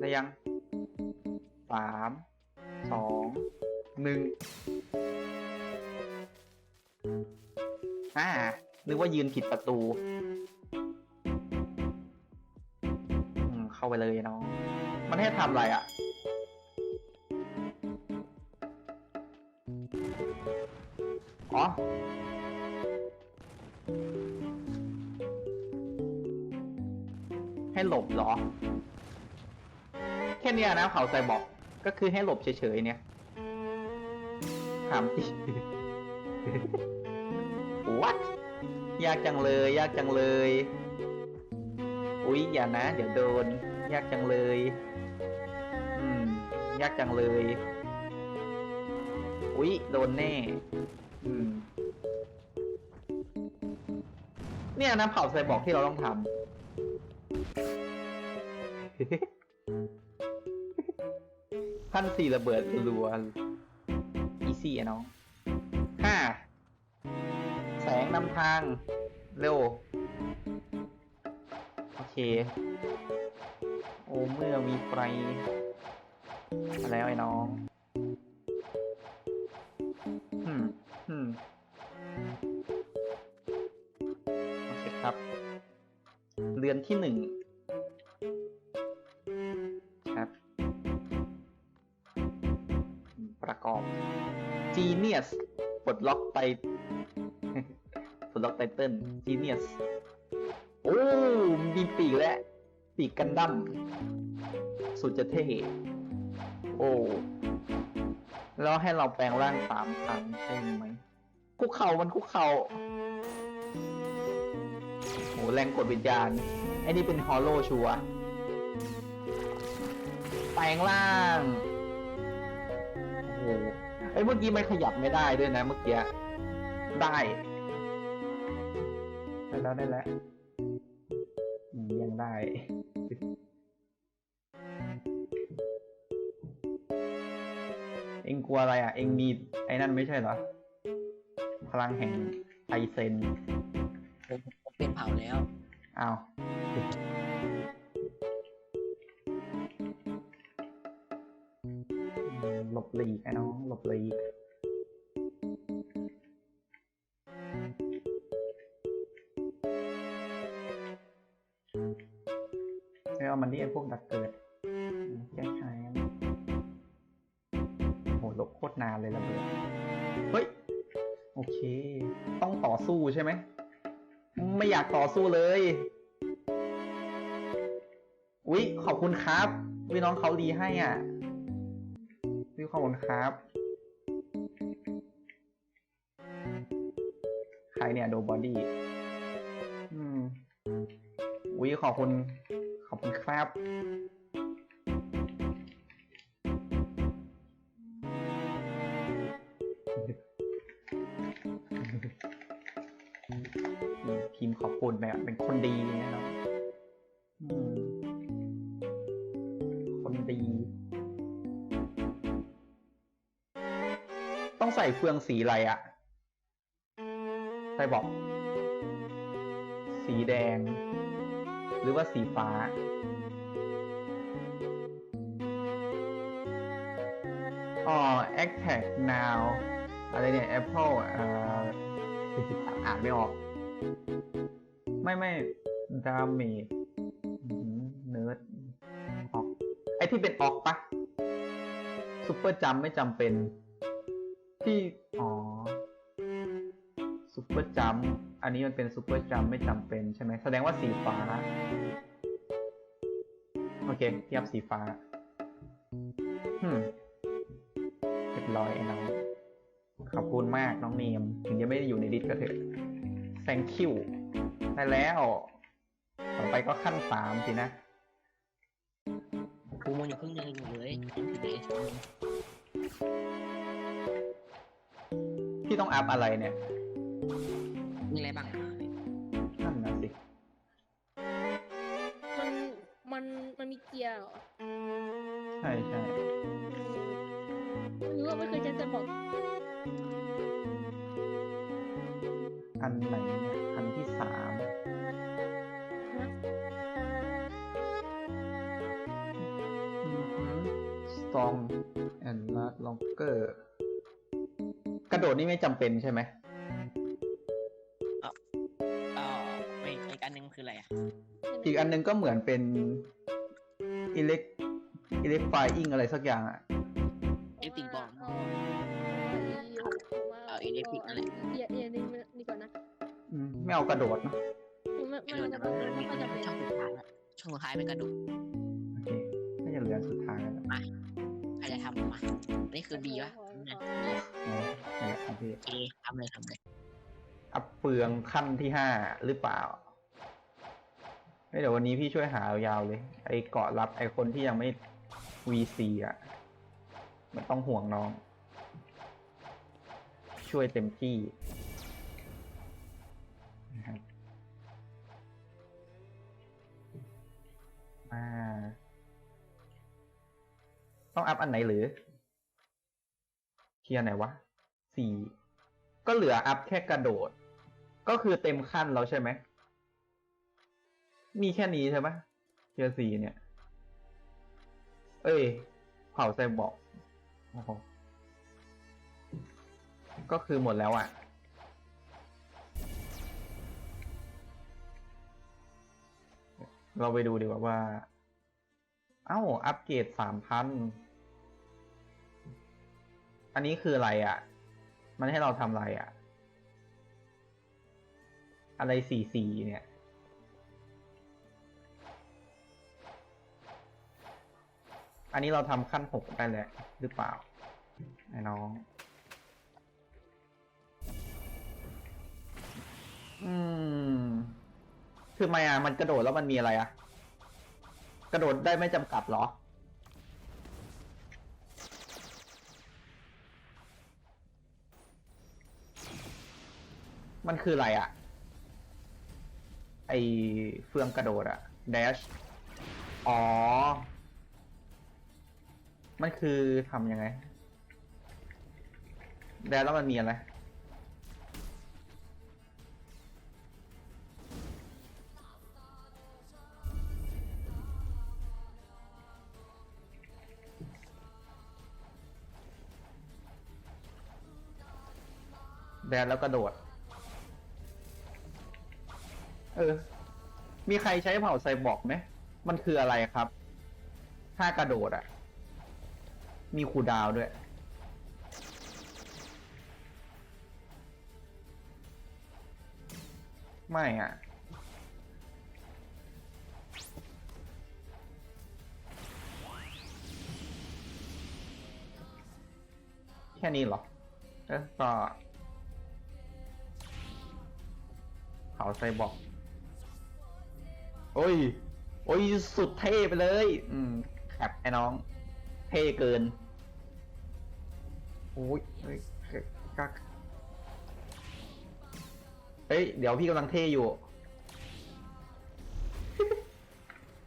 ได้ยังสามสองหนึ่งอ่านึกว่ายืนผิดประตู อืมเข้าไปเลยเนาะมันให้ทำอะไรอะ่ะ หลบเหรอ แค่เนี้ยนะเผาไซบอก ก็คือให้หลบเฉยๆเนี่ยถามจริง What ยากจังเลย ยากจังเลย อุ๊ย อย่านะ เดี๋ยวโดน ยากจังเลย อืม ยากจังเลย อุ๊ย โดนแน่ อืม เนี่ยนะเผาไซบอกที่เราต้องทำ ท่านสี่ระเบิดรัวอีซี่อะน้องห้าแสงนำทาง เร็ว โอเค โอเมื่อมีไฟมาแล้วไอ้น้องอืมอืมโอเคครับ เรือนที่หนึ่ง ประกอบ Genius ปลดล็อกไปปลดล็อกไตเติ้ล Genius โอ้มีปีกแล้วปีกกันดั้มสุดจะเท่โอ้แล้วให้เราแปลงร่างสามครั้งใช่ไหมคุกเข่ามันคุกเข่าโหแรงกดวิญญาณไอ้นี่เป็นฮอลโลชัวแปลงร่าง โอ้โหไอ้ยเมื่อกี้มันขยับไม่ได้ด้วยนะเมื่อกี้ ได้ได้แล้วได้แล้วอืมยังได้ เอ็งกลัวอะไรอะ เอ็งมีไอ้นั่นไม่ใช่เหรอ พลังแห่งไอเซนผมผมเป็นเผาแล้ว อ้าว หลีกไอ้น้องหลบหลีกไม่เอามันนี่ไอ้พวกดักเกิดแก้ไขโหลบโคตรนานเลยระเบิดเฮ้ย โอเค ต้องต่อสู้ใช่ไหม ไม่อยากต่อสู้เลย อุ๊ย ขอบคุณครับพี่น้องเขาดีให้อะ ขอบคุณครับใครเนี่ยโดบอดี้อืมอุ๊ยขอบคุณ ขอบคุณครับพิมพ์ขอบคุณแบบเป็นคนดีเนี่ยเนา ใส่เฟืองสีอะไรอะใส่บอก สีแดง หรือว่าสีฟ้า อ๋อ attack now อะไรเนี่ย Apple อ่าอ่านไม่ออก ไม่ไม่ดาเมจเนิร์ดออกไอที่เป็นออกปะซูเปอร์จัมไม่จำเป็น ที่ อ๋อซูเปอร์จัมอันนี้มันเป็นซูเปอร์จัมไม่จำเป็นใช่ไหม แสดงว่าสีฟ้า โอเคเทียบสีฟ้าฮึมเรียบร้อยไอ้น้องขอบคุณมากน้องเนม ถึงจะไม่ได้อยู่ในดิสก็เถอะ thank you ได้แล้ว ต่อไปก็ขั้นสามสินะภูมันอยู่ครึ่งหนึงอยู่เลย พี่ต้องอัพอะไรเนี่ย มีอะไรบ้างนั่นนะสิ มันมันมันมีเกียร์เหรอใช่ใช่ไม่รู้ว่าไม่เคยใช้สมอกอันไหนเนี่ยอันที่สามนะซองแอนด์ล็อกเกอร์ะโดดนี่ไม่จำเป็นใช่ไหมก็ไปอีกอันหนึงคืออะไรอะอีกอันนึงก็เหมือนเป็น elect electrifying อะไรสักอย่างอะเอฟติงบอม เอาเอาเอา electric นั่นแหละ เอียเอียนี่ดีกว่านะอืมไม่เอากระโดดนะไม่กไม่ระโดดไม่นะไม่มันไม่มีค่อยจำเป็นช่องสุดท้ายอะช่องสุดท้ายเป็นกระโดดโอเคน่าจะเหลือสุดท้ายแล้วนะใครจะทำมานี่คือบีวะเนี่ยอ๋อนี่นแหละครับพี่เอทำเลยทำเลยอัพเปลืองขั้นที่ห้าหรือเปล่าเฮ้ยเดี๋ยววันนี้พี่ช่วยหายาวๆเลย ไอ้เกาะรับไอ้คนที่ยังไม่ VC อะ มันต้องห่วงน้อง ช่วยเต็มที่ ต้องอัพอันไหนหรือเทียไหนวะสี่ก็เหลืออัพแค่กระโดด ก็คือเต็มขั้นแล้วใช่ไหม มีแค่นี้ใช่ไหมเทียสี่เนี่ย เอ้ย เผาไซบอร์กก็คือหมดแล้วอะเราไปดูดีกว่าว่า เอ้า อัปเกรดสามพัน อันนี้คืออะไรอะ มันให้เราทำอะไรอะ อะไรสี่สี่เนี่ย อันนี้เราทำขั้นหกได้แล้วหรือเปล่า ไอ้น้อง อืม คือไมอะ มันกระโดดแล้วมันมีอะไรอะ กระโดดได้ไม่จำกัดเหรอ มันคืออะไรอะไอเฟืองกระโดดอะ dash อ๋อ มันคือทำยังไงแดนแล้วมันมีอะไรแดนแล้วกระโดด ออ มีใครใช้เผ่าไซบอร์กไหม มันคืออะไรครับ ถ้ากระโดดอะมีคูลดาวน์ด้วย ไม่อะแค่นี้เหรอ เอ๊ะก็เขาไซบอก โอ้ย โอ้ยสุดเท่ไปเลย อืมแคบไอ้น้อง เท่เกิน โอ้ยเฮ้ยกักเฮ้ย เดี๋ยวพี่กำลังเท่อยู่